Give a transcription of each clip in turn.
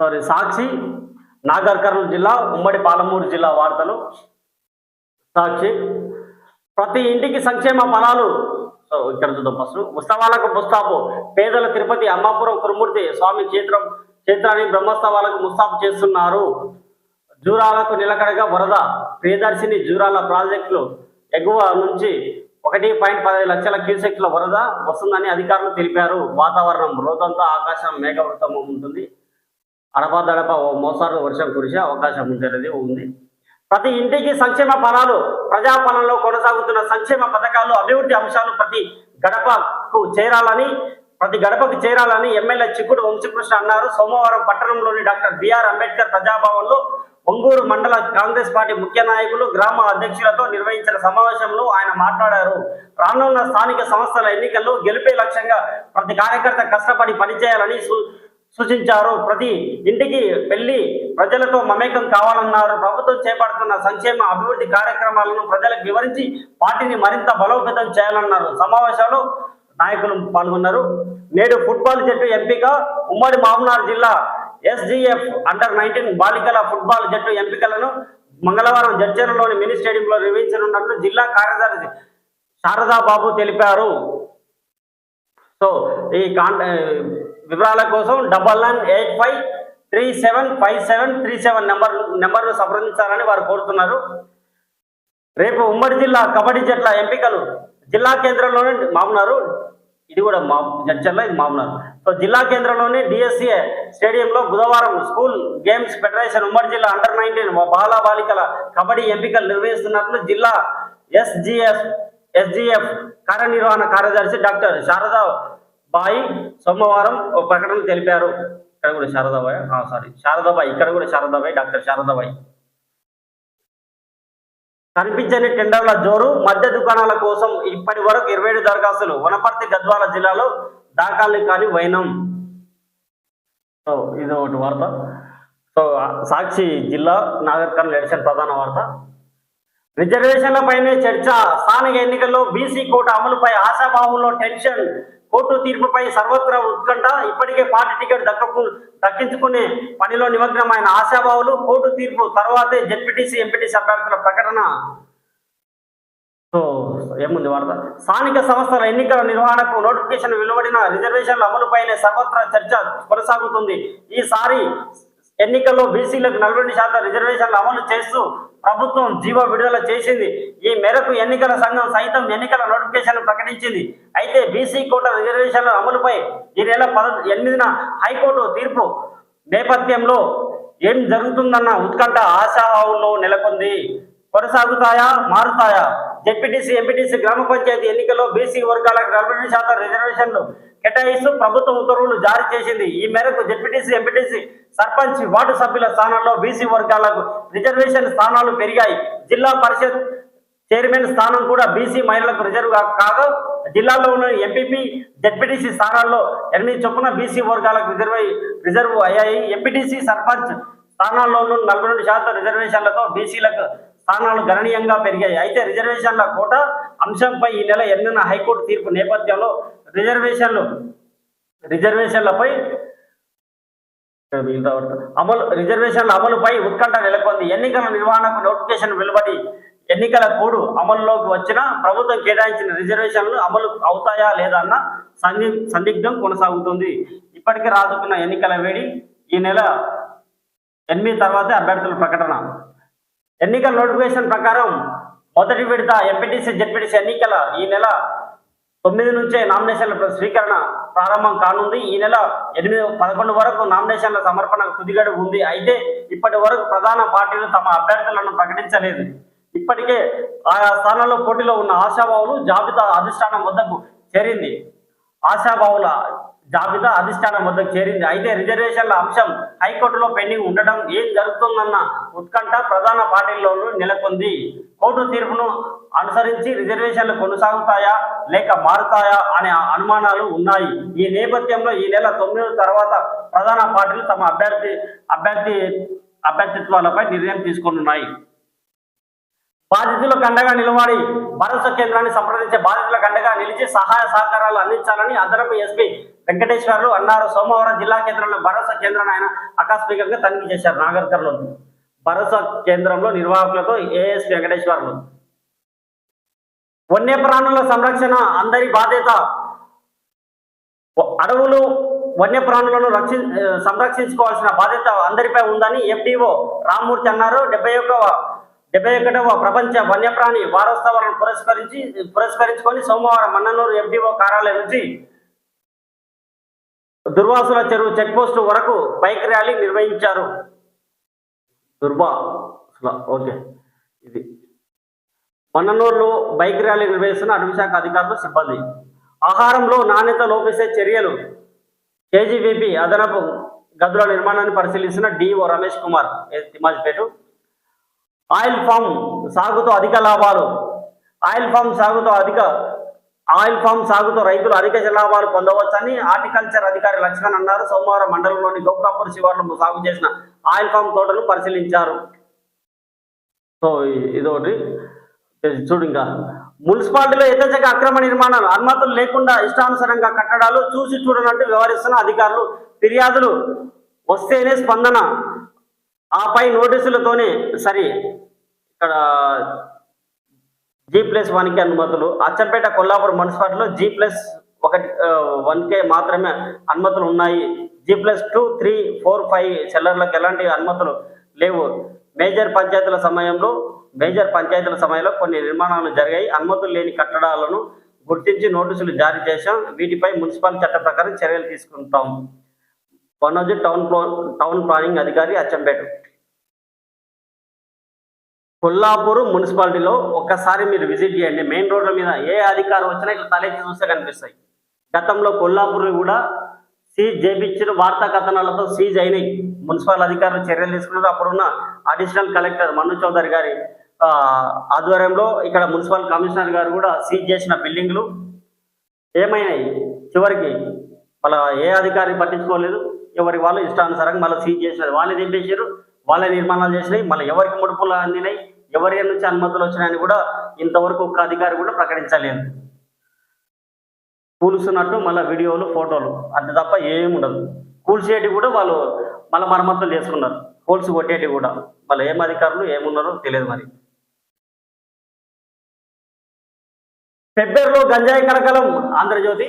Sorry సాక్షి నాగర్ కర్నూలు జిల్లా ఉమ్మడి పాలమూరు జిల్లా వార్తలు. సాక్షి ప్రతి ఇంటికి సంక్షేమ ఫలాలు సో ఇక్కడ చూద్దాం ఫస్ట్ ఉత్సవాలకు ముస్తాబు. పేదల తిరుపతి అమ్మాపురం కురుమూర్తి స్వామి క్షేత్రం క్షేత్రాన్ని బ్రహ్మోత్సవాలకు ముస్తాబు చేస్తున్నారు. జూరాలకు నిలకడగా వరద. ప్రియదర్శిని జూరాల ప్రాజెక్టులు ఎగువ నుంచి ఒకటి పాయింట్ పదహైదు లక్షల క్యూసెక్ల వరద వస్తుందని అధికారులు తెలిపారు. వాతావరణం రోజంతా ఆకాశం మేఘవృతం ఉంటుంది. అడపదడప ఓ మోసారు వర్షం కురిసే అవకాశం ఉంటుంది ఉంది. ప్రతి ఇంటికి సంక్షేమ ఫలాలు ప్రజాపాలనలో కొనసాగుతున్న సంక్షేమ పథకాలు అభివృద్ధి అంశాలు ప్రతి గడపకు చేరాలని ప్రతి గడపకు చేరాలని ఎమ్మెల్యే చిక్కుడు వంశీకృష్ణ అన్నారు. సోమవారం పట్టణంలోని డాక్టర్ బిఆర్ అంబేద్కర్ ప్రజాభవన్లో ఒంగూరు మండల కాంగ్రెస్ పార్టీ ముఖ్య నాయకులు గ్రామ అధ్యక్షులతో నిర్వహించిన సమావేశంలో ఆయన మాట్లాడారు. రానున్న స్థానిక సంస్థల ఎన్నికల్లో గెలిపే లక్ష్యంగా ప్రతి కార్యకర్త కష్టపడి పనిచేయాలని సూచించారు. ప్రతి ఇంటికి వెళ్ళి ప్రజలతో మమేకం కావాలన్నారు. ప్రభుత్వం చేపడుతున్న సంక్షేమ అభివృద్ధి కార్యక్రమాలను ప్రజలకు వివరించి పార్టీని మరింత బలోపేతం చేయాలన్నారు. సమావేశాలు నాయకులు పాల్గొన్నారు. నేడు ఫుట్బాల్ జట్టు ఎంపిక ఉమ్మడి మామనార్ జిల్లా ఎస్జిఎఫ్ అండర్ నైన్టీన్ బాలికల ఫుట్బాల్ జట్టు ఎంపికలను మంగళవారం జడ్చర్లలోని మినీ స్టేడియంలో నిర్వహించనున్నట్లు జిల్లా కార్యదర్శి శారదా బాబు తెలిపారు. సో ఈ కాన్ వివరాల కోసం double nine eight five three seven five seven three seven number నెంబర్ను సంప్రదించాలని వారు కోరుతున్నారు. రేపు ఉమ్మడి జిల్లా కబడ్డీ జట్ల ఎంపికలు జిల్లా కేంద్రంలోనే మామూనారు ఇది కూడా మా జడ్చర్ల ఇది మామూనారు సో జిల్లా కేంద్రంలోని డిఎస్సీఏ స్టేడియంలో బుధవారం స్కూల్ గేమ్స్ ఫెడరేషన్ ఉమ్మడి జిల్లా అండర్ నైన్టీన్ బాల బాలికల కబడ్డీ ఎంపికలు నిర్వహిస్తున్నట్లు జిల్లా ఎస్జిఎఫ్ ఎస్జిఎఫ్ కార్యనిర్వహణ కార్యదర్శి డాక్టర్ శారదా బాయి సోమవారం ఒక ప్రకటన తెలిపారు. ఇక్కడ కూడా శారదాబాయ్ సారీ శారదాబాయి ఇక్కడ కూడా శారదాబాయి డాక్టర్ శారదాబాయి కనిపించని టెండర్ల జోరు మద్య దుకాణాల కోసం ఇప్పటి వరకు ఇరవై ఏడు దరఖాస్తులు వనపర్తి గద్వాల జిల్లాలో దాఖలు కాని వైనం. సో ఇది ఒకటి వార్త. సో సాక్షి జిల్లా నాగర్ కర్నూలు ఎడిషన్ ప్రధాన వార్త. రిజర్వేషన్లపైనే చర్చ. స్థానిక ఎన్నికల్లో బీసీ కోట అమలుపై ఆశాభావంలో టెన్షన్. కోర్టు తీర్పుపై సర్వత్రా ఉత్కంఠ ఇప్పటికే పార్టీ టికెట్ దక్కకు దక్కించుకునే పనిలో నిమగ్నమైన ఆశాభావులు కోర్టు తీర్పు తర్వాతే జెడ్పీటీసీ ఎంపీటీసీ అభ్యర్థుల ప్రకటన. సో ఏముంది వార్త? స్థానిక సంస్థల ఎన్నికల నిర్వహణకు నోటిఫికేషన్ వెలువడిన రిజర్వేషన్ల అమలుపైనే సర్వత్రా చర్చ కొనసాగుతుంది. ఈసారి ఎన్నికల్లో బీసీలకు నలభై రెండు శాతం రిజర్వేషన్లు అమలు చేస్తూ ప్రభుత్వం జీవో విడుదల చేసింది. ఈ మేరకు ఎన్నికల సంఘం సైతం ఎన్నికల నోటిఫికేషన్ ప్రకటించింది. అయితే బీసీ కోట రిజర్వేషన్ల అమలుపై ఈ నెల పద ఎనిమిదిన హైకోర్టు తీర్పు నేపథ్యంలో ఏం జరుగుతుందన్న ఉత్కంఠ ఆశాభావంలో నెలకొంది. కొనసాగుతాయా? మారుతాయా? జెడ్పీటీసీ ఎంపీటీసీ గ్రామ పంచాయతీ ఎన్నికల్లో బీసీ వర్గాలకు నలభై రెండు శాతం రిజర్వేషన్లు కేటాయిస్తూ ప్రభుత్వం ఉత్తర్వులు జారీ చేసింది. ఈ మేరకు జెడ్పీటీసీ ఎంపీటీసీ సర్పంచ్ వార్డు సభ్యుల స్థానాల్లో బీసీ వర్గాలకు రిజర్వేషన్ స్థానాలు పెరిగాయి. జిల్లా పరిషత్ చైర్మన్ స్థానం కూడా బీసీ మహిళలకు రిజర్వ్ కా- కాగా జిల్లాలో ఉన్న ఎంపీపీ జెడ్పీటీసీ స్థానాల్లో ఎనిమిది చొప్పున బీసీ వర్గాలకు రిజర్వ్ రిజర్వ్ అయ్యాయి. ఎంపీటీసీ సర్పంచ్ స్థానాల్లోనూ నలభై రెండు శాతం రిజర్వేషన్లతో బీసీలకు స్థానాలు గణనీయంగా పెరిగాయి. అయితే రిజర్వేషన్ల కోట అంశంపై ఈ నెల ఎనిమిదిన హైకోర్టు తీర్పు నేపథ్యంలో రిజర్వేషన్లు రిజర్వేషన్లపై అమలు రిజర్వేషన్ల అమలుపై ఉత్కంఠ నెలకొంది. ఎన్నికల నిర్వహణకు నోటిఫికేషన్ వెలువడి ఎన్నికల కోడ్ అమలులోకి వచ్చిన ప్రభుత్వం కేటాయించిన రిజర్వేషన్లు అమలు అవుతాయా లేదా అన్న సంది సందిగ్ధం కొనసాగుతుంది. ఇప్పటికే రాజుకున్న ఎన్నికల వేడి ఈ నెల ఎనిమిది తర్వాత అభ్యర్థుల ప్రకటన. ఎన్నికల నోటిఫికేషన్ ప్రకారం మొదటి విడత ఎంపీటీసీ జెడ్పీటీసీ ఎన్నికల ఈ నెల తొమ్మిది నుంచే నామినేషన్ల స్వీకరణ ప్రారంభం కానుంది. ఈ నెల ఎనిమిది పదకొండు వరకు నామినేషన్ల సమర్పణ తుదిగడువు ఉంది. అయితే ఇప్పటి వరకు ప్రధాన పార్టీలు తమ అభ్యర్థులను ప్రకటించలేదు. ఇప్పటికే ఆయా స్థానాల్లో పోటీలో ఉన్న ఆశాభావులు జాబితా అధిష్టానం వద్దకు చేరింది. ఆశాభావుల జాబితా అధిష్టానం వద్దకు చేరింది. అయితే రిజర్వేషన్ల అంశం హైకోర్టులో పెండింగ్ ఉండడం ఏం జరుగుతుందన్న ఉత్కంఠ ప్రధాన పార్టీల్లోనూ నెలకొంది. కోర్టు తీర్పును అనుసరించి రిజర్వేషన్లు కొనసాగుతాయా లేక మారుతాయా అనే అనుమానాలు ఉన్నాయి. ఈ నేపథ్యంలో ఈ నెల తొమ్మిది తర్వాత ప్రధాన పార్టీలు తమ అభ్యర్థి అభ్యర్థి అభ్యర్థిత్వాలపై నిర్ణయం తీసుకుంటున్నాయి బాధితులకు అండగా నిలబడి భరోసా కేంద్రాన్ని సంప్రదించే బాధితులకు అండగా నిలిచి సహాయ సహకారాలు అందించాలని అదనపు ఎస్పీ వెంకటేశ్వర్లు అన్నారు. సోమవారం జిల్లా కేంద్రంలో భరోసా కేంద్రాన్ని ఆయన ఆకస్మికంగా తనిఖీ చేశారు. నాగర్కర్లో భరోసా కేంద్రంలో నిర్వాహకులతో ఏఎస్పీ వెంకటేశ్వర్లు. వన్యప్రాణుల సంరక్షణ అందరి బాధ్యత. అడవులు వన్యప్రాణులను రక్షి సంరక్షించుకోవాల్సిన బాధ్యత అందరిపై ఉందని ఎఫ్డీఓ రామ్మూర్తి అన్నారు. డెబ్బై ఒక్క డెబ్బై ఒకటవ ప్రపంచ వన్యప్రాణి వారోత్సవాలను పురస్కరించి పురస్కరించుకొని సోమవారం మన్ననూరు ఎఫ్డిఓ కార్యాలయం నుంచి దుర్వాసుల చెరువు చెక్ పోస్ట్ వరకు బైక్ ర్యాలీ నిర్వహించారు. దుర్వా ఓకే. ఇది. మన్ననూరులో బైక్ ర్యాలీ నిర్వహిస్తున్న అటవీశాఖ అధికారులు సిబ్బంది. ఆహారంలో నాణ్యత లోపిస్తే చర్యలు. కేజీబీపీ అదనపు గదుల నిర్మాణాన్ని పరిశీలిస్తున్న DO Ramesh Kumar Timmajipet oil palm సాగుతో అధిక లాభాలు. ఆయిల్ ఫామ్ సాగుతో అధిక ఆయిల్ ఫామ్ సాగుతో రైతులు అధిక లాభాలు పొందవచ్చని హార్టికల్చర్ అధికారి లక్ష్మణ్ అన్నారు. సోమవారం మండలంలోని గోకాపూర్ శివార్లు సాగు చేసిన ఆయిల్ ఫామ్ తోటను పరిశీలించారు. సో ఇదొకటి. చూడు ఇంకా. మున్సిపాలిటీలో యథేచ్ఛగా అక్రమ నిర్మాణాలు అనుమతులు లేకుండా ఇష్టానుసారంగా కట్టడాలు చూసి చూడనట్టు వ్యవహరిస్తున్న అధికారులు ఫిర్యాదులు వస్తేనే స్పందన ఆపై నోటీసులతోనే సరి ఇక్కడ జీ ప్లస్ వన్కి అనుమతులు. అచ్చంపేట కొల్లాపూర్ మున్సిపాలిటీలో జీ ప్లస్ ఒకటి వన్ కే మాత్రమే అనుమతులు ఉన్నాయి. G plus two three four five సెల్లర్లకు ఎలాంటి అనుమతులు లేవు. మేజర్ పంచాయతీల సమయంలో మేజర్ పంచాయతీల సమయంలో కొన్ని నిర్మాణాలు జరిగాయి. అనుమతులు లేని కట్టడాలను గుర్తించి నోటీసులు జారీ చేశాం. వీటిపై మున్సిపల్ చట్ట ప్రకారం చర్యలు తీసుకుంటాం. వనోజీ టౌన్ ప్లా- టౌన్ ప్లానింగ్ అధికారి అచ్చంపేట. కొల్లాపూర్ మున్సిపాలిటీలో ఒక్కసారి మీరు విజిట్ చేయండి. మెయిన్ రోడ్ల మీద ఏ అధికారం వచ్చినా ఇట్లా తలెత్తి చూస్తే కనిపిస్తాయి. గతంలో కొల్లాపూర్ కూడా సీజ్ చేపించిన వార్తా కథనాలతో సీజ్ అయినాయి. మున్సిపల్ అధికారులు చర్యలు తీసుకున్నారు. అప్పుడున్న అడిషనల్ కలెక్టర్ మను చౌదరి గారి ఆధ్వర్యంలో ఇక్కడ మున్సిపల్ కమిషనర్ గారు కూడా సీజ్ చేసిన బిల్డింగ్లు ఏమైనాయి? చివరికి వాళ్ళ ఏ అధికారి పట్టించుకోలేదు. ఎవరి వాళ్ళు ఇష్టానుసారంగా మళ్ళీ సీజ్ చేసినారు. వాళ్ళే దింపేసారు వాళ్ళ నిర్మాణాలు చేసినాయి మళ్ళీ ఎవరికి ముడుపులు అందినాయి ఎవరి నుంచి అనుమతులు వచ్చినాయని కూడా ఇంతవరకు ఒక్క అధికారి కూడా ప్రకటించలేదు. కూలుస్తున్నట్టు మళ్ళీ వీడియోలు ఫోటోలు అంతే తప్ప ఏమి ఉండదు. కూల్చేటి కూడా వాళ్ళు మళ్ళీ మరమ్మతులు చేసుకున్నారు. హోల్స్ కొట్టేటి కూడా. వాళ్ళు ఏం అధికారులు ఏమున్నారో తెలియదు మరి. పెబ్బేరులో గంజాయి కలకలం ఆంధ్రజ్యోతి.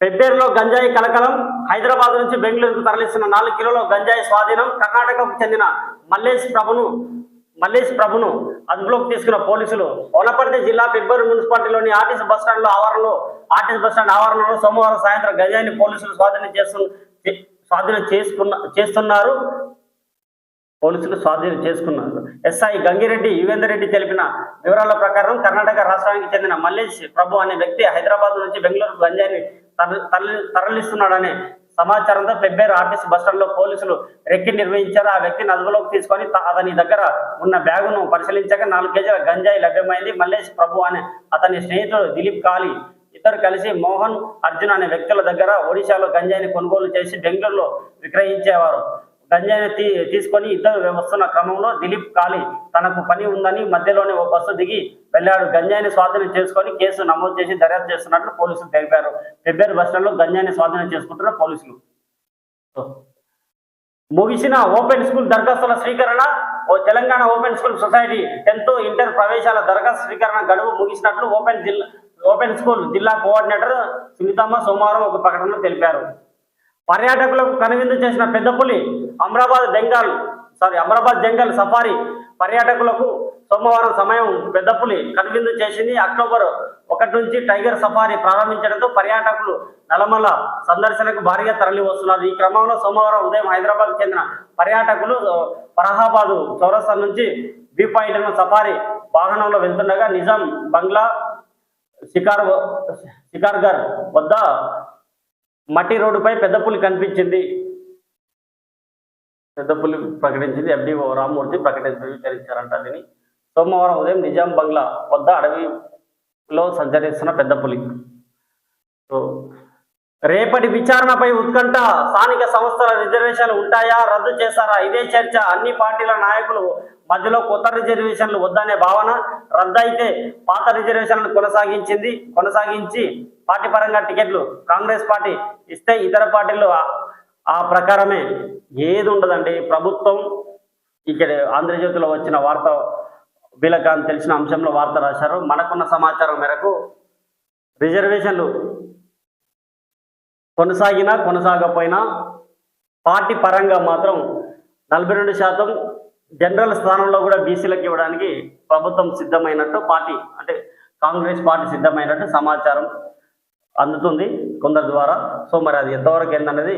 పెబ్బేరులో గంజాయి కలకలం హైదరాబాద్ నుంచి బెంగళూరుకు తరలిస్తున్న నాలుగు కిలోల గంజాయి స్వాధీనం కర్ణాటకకు చెందిన మల్లేష్ ప్రభును మల్లేష్ ప్రభును అదుపులోకి తీసుకున్న పోలీసులు. వనపర్తి జిల్లా ఫిబ్రవరి మున్సిపాలిటీలోని ఆర్టీసీ బస్టాండ్లో ఆవరణలో ఆర్టీసీ బస్టాండ్ ఆవరణలో సోమవారం సాయంత్రం గంజాయిని పోలీసులు స్వాధీనం చేస్తు స్వాధీనం చేసుకున్న చేస్తున్నారు. పోలీసులు స్వాధీనం చేసుకున్నారు. ఎస్ఐ గంగిరెడ్డి యువేందర్ రెడ్డి తెలిపిన వివరాల ప్రకారం కర్ణాటక రాష్ట్రానికి చెందిన మల్లేష్ ప్రభు అనే వ్యక్తి హైదరాబాద్ నుంచి బెంగళూరు గంజాయిని తరలిస్తున్నాడనే సమాచారంతో ఫిబ్రవరి ఆర్టీసీ బస్టాండ్లో పోలీసులు రెక్కి నిర్వహించారు. ఆ వ్యక్తిని అదుపులోకి తీసుకొని అతని దగ్గర ఉన్న బ్యాగును పరిశీలించగా నాలుగు కేజీల గంజాయి లభ్యమైంది. మల్లేష్ ప్రభు అనే అతని స్నేహితుడు దిలీప్ కాళీ ఇద్దరు కలిసి మోహన్ అర్జున్ అనే వ్యక్తుల దగ్గర ఒడిశాలో గంజాయిని కొనుగోలు చేసి బెంగళూరులో విక్రయించేవారు. గంజాయిని తీ తీసుకొని ఇద్దరు వస్తున్న క్రమంలో దిలీప్ కాళీ తనకు పని ఉందని మధ్యలోనే ఓ బస్సు దిగి వెళ్ళాడు. గంజాయిని స్వాధీనం చేసుకొని కేసు నమోదు చేసి దర్యాప్తు చేస్తున్నట్లు పోలీసులు తెలిపారు. ఫిబ్రవరి బస్టాండ్లో గంజాయిని స్వాధీనం చేసుకుంటున్న పోలీసులు. ముగిసిన ఓపెన్ స్కూల్ దరఖాస్తుల స్వీకరణ ఓ Telangana open school society tenth inter ప్రవేశాల దరఖాస్తు స్వీకరణ గడువు ముగిసినట్లు ఓపెన్ జిల్లా ఓపెన్ స్కూల్ జిల్లా కోఆర్డినేటర్ సునీతమ్మ సోమవారం ఒక ప్రకటనలో తెలిపారు. పర్యాటకులకు కనువిందు చేసిన పెద్దపులి Amrabad Bengal sorry Amrabad jungle safari పర్యాటకులకు సోమవారం సమయం పెద్దపులి కనువిందు చేసింది. అక్టోబర్ ఒకటి నుంచి టైగర్ సఫారీ ప్రారంభించడంతో పర్యాటకులు నలమల సందర్శనకు భారీగా తరలి వస్తున్నారు ఈ క్రమంలో సోమవారం ఉదయం హైదరాబాద్ చెందిన పర్యాటకులు ఫరహాబాదు చౌరస్తా నుంచి బీ పాయింట్ సఫారీ వాహనంలో వెళ్తుండగా నిజాం బంగ్లా షికార్ షికార్గర్ వద్ద మట్టి రోడ్డుపై పెద్ద పులి కనిపించింది. పెద్ద పులి ప్రకటించింది. ఎఫ్డిఓ రామ్మూర్తి ప్రకటించి ధృవీకరించారంట దీన్ని. సోమవారం ఉదయం నిజాం బంగ్లా వద్ద అడవిలో సంచరిస్తున్న పెద్ద పులి. సో రేపటి విచారణపై ఉత్కంఠ. స్థానిక సంస్థల రిజర్వేషన్లు ఉంటాయా? రద్దు చేస్తారా ఇదే చర్చ. అన్ని పార్టీల నాయకులు మధ్యలో కొత్త రిజర్వేషన్లు వద్దనే భావన. రద్దయితే పాత రిజర్వేషన్లను కొనసాగించింది. కొనసాగించి పార్టీ పరంగా టికెట్లు కాంగ్రెస్ పార్టీ ఇస్తే ఇతర పార్టీలు ఆ- ప్రకారమే. ఏది ఉండదండి. ప్రభుత్వం ఇక్కడ ఆంధ్రజ్యోతిలో వచ్చిన వార్త వీళ్ళకి తెలిసిన అంశంలో వార్త రాశారు. మనకున్న సమాచారం మేరకు రిజర్వేషన్లు కొనసాగినా కొనసాగకపోయినా పార్టీ పరంగా మాత్రం నలభై రెండు శాతం జనరల్ స్థానంలో కూడా బీసీలకు ఇవ్వడానికి ప్రభుత్వం సిద్ధమైనట్టు పార్టీ అంటే కాంగ్రెస్ పార్టీ సిద్ధమైనట్టు సమాచారం అందుతుంది కొందరి ద్వారా. సో మరి అది ఎంతవరకు ఏందన్నది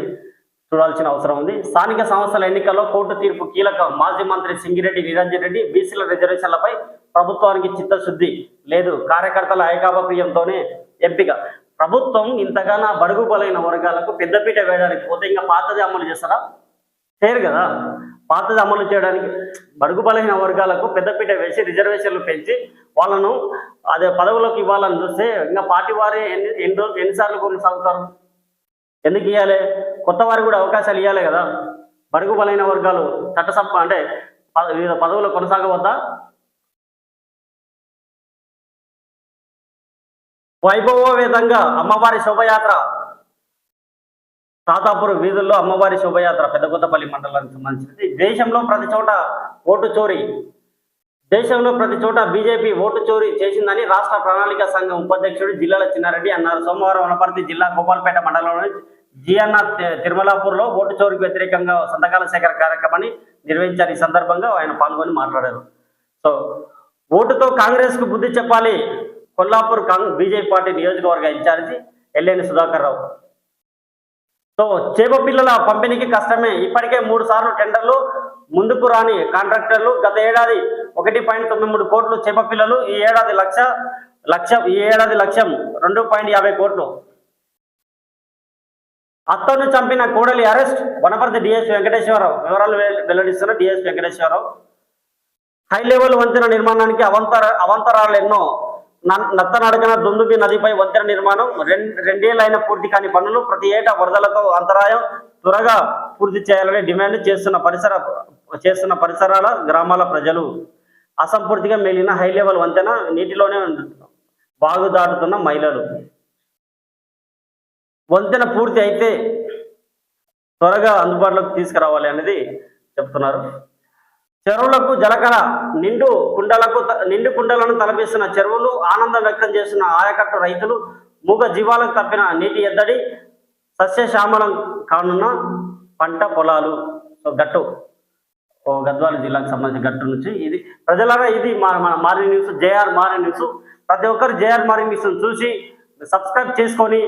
చూడాల్సిన అవసరం ఉంది. స్థానిక సంస్థల ఎన్నికల్లో కోర్టు తీర్పు కీలకం. మాజీ మంత్రి సింగిరెడ్డి నిరంజన్ రెడ్డి బీసీల రిజర్వేషన్లపై ప్రభుత్వానికి చిత్తశుద్ధి లేదు. కార్యకర్తల ఐకాభిప్రాయంతోనే ఎంపిక. ప్రభుత్వం ఇంతగానో బడుగు బలైన వర్గాలకు పెద్దపీట వేయడానికి పోతే ఇంకా పాతది అమలు చేస్తారా? చేయరు కదా. పాతది అమలు చేయడానికి బడుగు బలైన వర్గాలకు పెద్దపీట వేసి రిజర్వేషన్లు పెంచి వాళ్ళను అదే పదవులకు ఇవ్వాలని చూస్తే ఇంకా పార్టీ వారే ఎన్ని ఎన్ని రోజులు ఎన్నిసార్లు కొనసాగుతారు ఎందుకు ఇవ్వాలి కొత్త వారికి కూడా అవకాశాలు ఇవ్వాలి కదా. బడుగు బలైన వర్గాలు చట్టసభ అంటే వివిధ పదవులు కొనసాగవద్దా వైభవోపేతంగా అమ్మవారి శోభయాత్ర. తాతాపూర్ వీధుల్లో అమ్మవారి శోభయాత్ర పెద్దకొత్తపల్లి మండలానికి సంబంధించినది. దేశంలో ప్రతి చోట ఓటు చోరీ. దేశంలో ప్రతి చోట బీజేపీ ఓటు చోరీ చేసిందని రాష్ట్ర ప్రణాళిక సంఘం ఉపాధ్యక్షుడు జిల్లాల చిన్నారెడ్డి అన్నారు. సోమవారం వనపర్తి జిల్లా గోపాల్పేట మండలంలోని జిఎన్ఆర్ తిరుమలాపూర్లో ఓటు చోరీకి వ్యతిరేకంగా సంతకాల సేకరణ కార్యక్రమాన్ని నిర్వహించారు. ఈ సందర్భంగా ఆయన పాల్గొని మాట్లాడారు. సో ఓటుతో కాంగ్రెస్కు బుద్ధి చెప్పాలి. కొల్లాపూర్ కాంగ్రెస్ బీజేపీ పార్టీ నియోజకవర్గ ఇన్ఛార్జి ఎల్లేని సుధాకర్ రావు సో చేప పిల్లల పంపిణీకి కష్టమే. ఇప్పటికే మూడు సార్లు టెండర్లు ముందుకు రాని కాంట్రాక్టర్లు గత ఏడాది ఒకటి పాయింట్ తొమ్మిది మూడు కోట్లు చేప పిల్లలు ఈ ఏడాది లక్ష లక్ష్యం ఈ ఏడాది లక్ష్యం రెండు పాయింట్ యాభై కోట్లు. అత్తను చంపిన కోడలి అరెస్ట్ వనపర్తి డిఎస్ వెంకటేశ్వరరావు. వివరాలు వెల్- వెల్లడిస్తున్న డిఎస్ వెంకటేశ్వరరావు. హై లెవెల్ వంతెన నిర్మాణానికి అవంతర అవంతరాలు ఎన్నో నత్తనడకన దుందుబి నదిపై వంతెన నిర్మాణం. రెం రెండేళ్ళైన పూర్తి కాని పనులు ప్రతి ఏటా వరదలతో అంతరాయం త్వరగా పూర్తి చేయాలని డిమాండ్ చేస్తున్న పరిసర చేస్తున్న పరిసరాల గ్రామాల ప్రజలు. అసంపూర్తిగా మిగిలిన హై లెవెల్ వంతెన నీటిలోనే బాగు దాటుతున్న మహిళలు. వంతెన పూర్తి అయితే త్వరగా అందుబాటులోకి తీసుకురావాలి అనేది చెప్తున్నారు. చెరువులకు జలకళ నిండు కుండలకు త- నిండు కుండలను తలపిస్తున్న చెరువులు ఆనందం వ్యక్తం చేస్తున్న ఆయకట్టు రైతులు మూగ జీవాలకు తప్పిన నీటి ఎద్దడి సస్యశ్యామలం కానున్న పంట పొలాలు. గట్టు. ఓ గద్వాల జిల్లాకు సంబంధించిన గట్టు నుంచి ఇది. ప్రజలారా ఇది మా మన morning news JR morning news. ప్రతి ఒక్కరు జేఆర్ మార్నింగ్ న్యూస్ చూసి సబ్స్క్రైబ్ చేసుకొని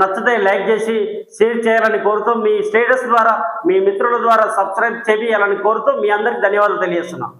నచ్చితే లైక్ చేసి షేర్ చేయాలని కోరుతూ మీ స్టేటస్ ద్వారా మీ మిత్రుల ద్వారా సబ్స్క్రైబ్ చేయాలని కోరుతూ మీ అందరికి ధన్యవాదాలు తెలియజేస్తున్నాం.